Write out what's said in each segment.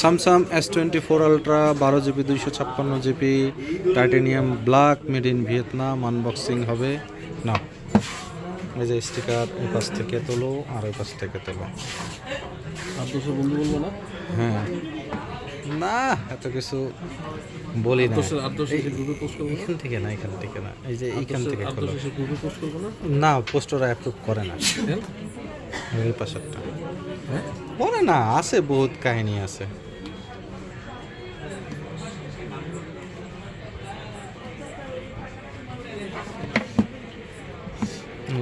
Samsung S twenty four ultra বারো GB দুইশো ছাপ্পান্ন GB titanium black made in Vietnam unboxing হবে। না এই যে স্টিকার এই পাশ থেকে তোলো আর ওই পাশ থেকে তোলো। আর দুশো বন্ধু বলব না? হ্যাঁ। না এত কিছু বলি না। এখান থেকে না এখান থেকে না। এই যে এইখান থেকে না? পোস্টরা অ্যাপ্রুভ করে না। এই পাশেরটা। হ্যাঁ? বলে না আছে বহুত কাহিনী আছে।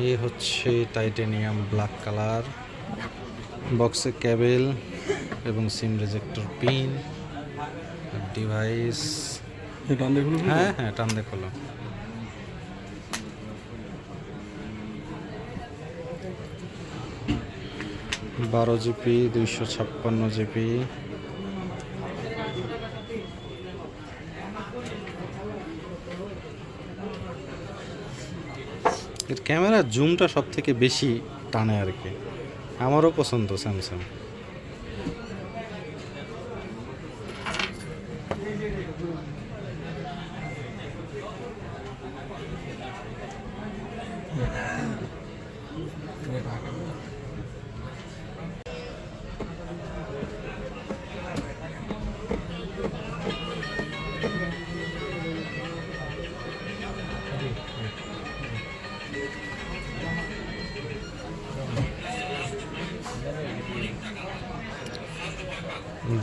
এই হচ্ছে টাইটেনিয়াম ব্ল্যাক কালার বক্সে কেবেল এবং সিম রেজেক্টর পিন ডিভাইস। হ্যাঁ হ্যাঁ টান দেখল বারো জিবি দুইশো ছাপ্পান্ন জিবি। এর ক্যামেরা জুমটা সব থেকে বেশি টানে আর কি। আমারও পছন্দ স্যামসাং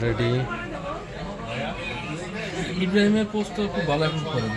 রেডি ইব্রাহিমের পোস্ট তো খুব ভালো এখন করে